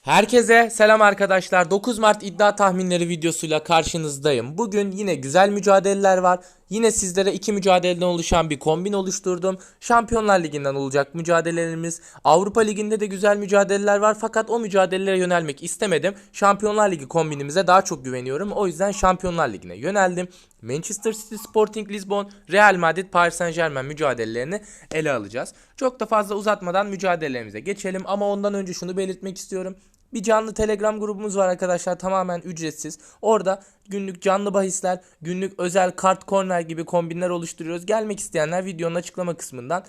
Herkese selam arkadaşlar. 9 Mart iddia tahminleri videosuyla karşınızdayım. Bugün yine güzel mücadeleler var. Yine sizlere iki mücadeleden oluşan bir kombin oluşturdum. Şampiyonlar Ligi'nden olacak mücadelelerimiz. Avrupa Ligi'nde de güzel mücadeleler var fakat o mücadelelere yönelmek istemedim. Şampiyonlar Ligi kombinimize daha çok güveniyorum. O yüzden Şampiyonlar Ligi'ne yöneldim. Manchester City Sporting Lisbon, Real Madrid, Paris Saint Germain mücadelelerini ele alacağız. Çok da fazla uzatmadan mücadelelerimize geçelim ama ondan önce şunu belirtmek istiyorum. Bir canlı Telegram grubumuz var arkadaşlar tamamen ücretsiz. Orada günlük canlı bahisler, günlük özel kart korner gibi kombinler oluşturuyoruz. Gelmek isteyenler videonun açıklama kısmından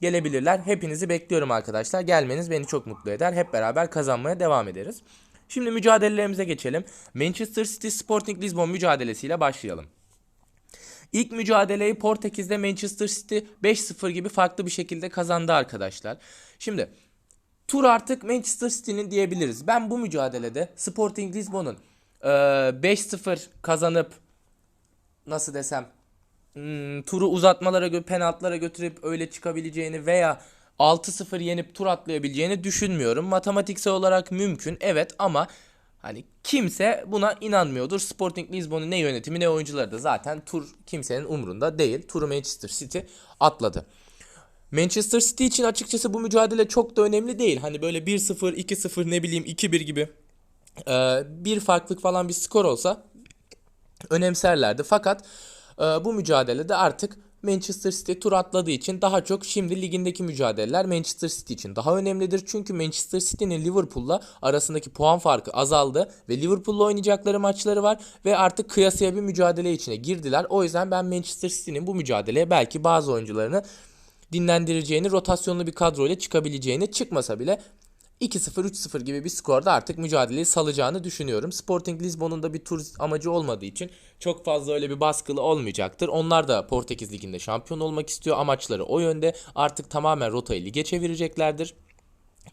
gelebilirler. Hepinizi bekliyorum arkadaşlar. Gelmeniz beni çok mutlu eder. Hep beraber kazanmaya devam ederiz. Şimdi mücadelelerimize geçelim. Manchester City Sporting Lisbon mücadelesiyle başlayalım. İlk mücadeleyi Portekiz'de Manchester City 5-0 gibi farklı bir şekilde kazandı arkadaşlar. Şimdi tur artık Manchester City'nin diyebiliriz. Ben bu mücadelede Sporting Lisbon'un e, 5-0 kazanıp nasıl desem hmm, turu uzatmalara gö penaltılara götürüp öyle çıkabileceğini veya 6-0 yenip tur atlayabileceğini düşünmüyorum. Matematiksel olarak mümkün evet ama hani kimse buna inanmıyordur. Sporting Lisbon'un ne yönetimi ne oyuncuları da zaten tur kimsenin umrunda değil. Turu Manchester City atladı. Manchester City için açıkçası bu mücadele çok da önemli değil. Hani böyle 1-0, 2-0 ne bileyim 2-1 gibi e, bir farklılık falan bir skor olsa önemserlerdi. Fakat e, bu mücadelede artık Manchester City tur atladığı için daha çok şimdi ligindeki mücadeleler Manchester City için daha önemlidir. Çünkü Manchester City'nin Liverpool'la arasındaki puan farkı azaldı ve Liverpool'la oynayacakları maçları var ve artık kıyasıya bir mücadele içine girdiler. O yüzden ben Manchester City'nin bu mücadeleye belki bazı oyuncularını dinlendireceğini, rotasyonlu bir kadroyla çıkabileceğini çıkmasa bile 2-0 3-0 gibi bir skorda artık mücadeleyi salacağını düşünüyorum. Sporting Lisbon'un da bir tur amacı olmadığı için çok fazla öyle bir baskılı olmayacaktır. Onlar da Portekiz Ligi'nde şampiyon olmak istiyor. Amaçları o yönde. Artık tamamen rotayı lige çevireceklerdir.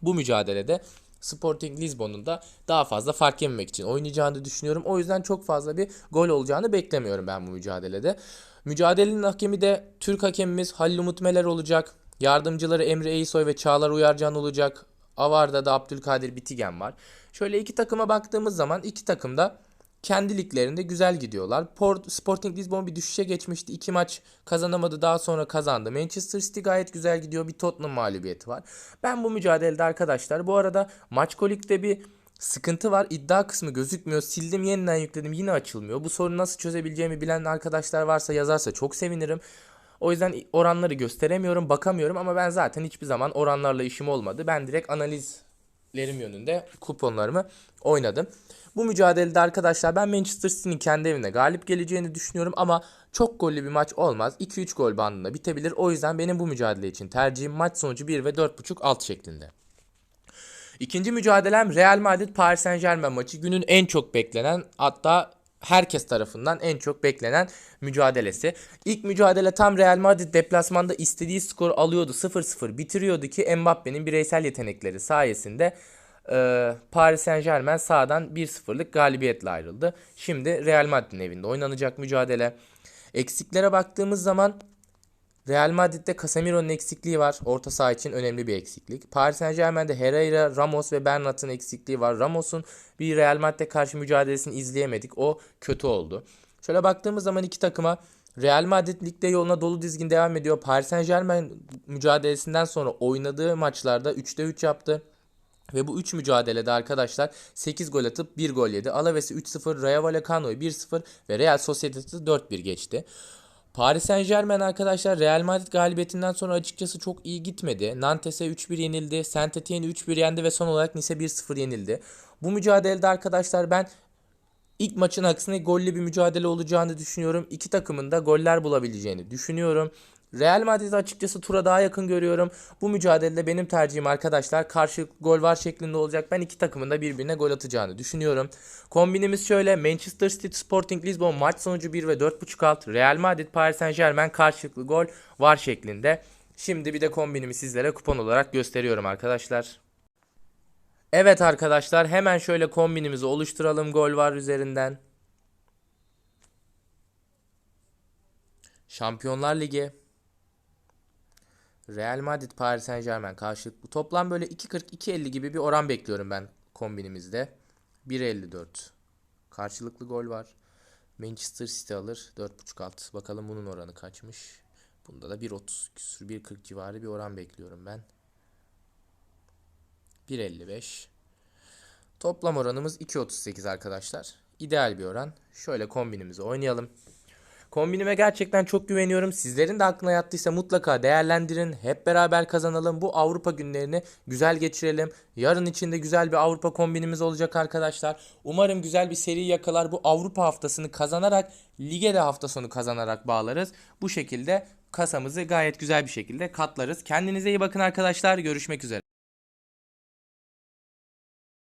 Bu mücadelede Sporting Lisbon'un da daha fazla fark yememek için oynayacağını düşünüyorum. O yüzden çok fazla bir gol olacağını beklemiyorum ben bu mücadelede. Mücadelenin hakemi de Türk hakemimiz Halil Umut Meler olacak. Yardımcıları Emre Eysoy ve Çağlar Uyarcan olacak. Avar'da da Abdülkadir Bitigen var. Şöyle iki takıma baktığımız zaman iki takım da kendi liglerinde güzel gidiyorlar. Port, Sporting Lisbon bir düşüşe geçmişti. İki maç kazanamadı daha sonra kazandı. Manchester City gayet güzel gidiyor. Bir Tottenham mağlubiyeti var. Ben bu mücadelede arkadaşlar bu arada maç kolikte bir sıkıntı var. İddia kısmı gözükmüyor. Sildim yeniden yükledim yine açılmıyor. Bu sorunu nasıl çözebileceğimi bilen arkadaşlar varsa yazarsa çok sevinirim. O yüzden oranları gösteremiyorum, bakamıyorum ama ben zaten hiçbir zaman oranlarla işim olmadı. Ben direkt analizlerim yönünde kuponlarımı oynadım. Bu mücadelede arkadaşlar ben Manchester City'nin kendi evinde galip geleceğini düşünüyorum ama çok gollü bir maç olmaz. 2-3 gol bandında bitebilir. O yüzden benim bu mücadele için tercihim maç sonucu 1 ve 4.5 alt şeklinde. İkinci mücadelem Real Madrid Paris Saint Germain maçı. Günün en çok beklenen hatta herkes tarafından en çok beklenen mücadelesi. İlk mücadele tam Real Madrid deplasmanda istediği skor alıyordu 0-0 bitiriyordu ki Mbappe'nin bireysel yetenekleri sayesinde e, Paris Saint Germain sağdan 1-0'lık galibiyetle ayrıldı. Şimdi Real Madrid'in evinde oynanacak mücadele. Eksiklere baktığımız zaman Real Madrid'de Casemiro'nun eksikliği var. Orta saha için önemli bir eksiklik. Paris Saint Germain'de Herrera, Ramos ve Bernat'ın eksikliği var. Ramos'un bir Real Madrid'e karşı mücadelesini izleyemedik. O kötü oldu. Şöyle baktığımız zaman iki takıma Real Madrid ligde yoluna dolu dizgin devam ediyor. Paris Saint Germain mücadelesinden sonra oynadığı maçlarda 3'te 3 yaptı. Ve bu 3 mücadelede arkadaşlar 8 gol atıp 1 gol yedi. Alaves'i 3-0, Rayo Vallecano'yu 1-0 ve Real Sociedad'ı 4-1 geçti. Paris Saint Germain arkadaşlar Real Madrid galibiyetinden sonra açıkçası çok iyi gitmedi. Nantes'e 3-1 yenildi. Saint Etienne'i 3-1 yendi ve son olarak Nice 1-0 yenildi. Bu mücadelede arkadaşlar ben ilk maçın aksine gollü bir mücadele olacağını düşünüyorum. İki takımın da goller bulabileceğini düşünüyorum. Real Madrid'i açıkçası tura daha yakın görüyorum. Bu mücadelede benim tercihim arkadaşlar karşı gol var şeklinde olacak. Ben iki takımın da birbirine gol atacağını düşünüyorum. Kombinimiz şöyle. Manchester City Sporting Lisbon maç sonucu 1 ve 4.5 alt. Real Madrid Paris Saint Germain karşılıklı gol var şeklinde. Şimdi bir de kombinimi sizlere kupon olarak gösteriyorum arkadaşlar. Evet arkadaşlar hemen şöyle kombinimizi oluşturalım gol var üzerinden. Şampiyonlar Ligi. Real Madrid Paris Saint Germain karşılıklı. Toplam böyle 2.40-2.50 gibi bir oran bekliyorum ben kombinimizde. 1.54 karşılıklı gol var. Manchester City alır 4.5 alt. Bakalım bunun oranı kaçmış. Bunda da 1.30 küsur 1.40 civarı bir oran bekliyorum ben. 1.55 Toplam oranımız 2.38 arkadaşlar. İdeal bir oran. Şöyle kombinimizi oynayalım. Kombinime gerçekten çok güveniyorum. Sizlerin de aklına yattıysa mutlaka değerlendirin. Hep beraber kazanalım. Bu Avrupa günlerini güzel geçirelim. Yarın içinde güzel bir Avrupa kombinimiz olacak arkadaşlar. Umarım güzel bir seri yakalar. Bu Avrupa haftasını kazanarak lige de hafta sonu kazanarak bağlarız. Bu şekilde kasamızı gayet güzel bir şekilde katlarız. Kendinize iyi bakın arkadaşlar. Görüşmek üzere.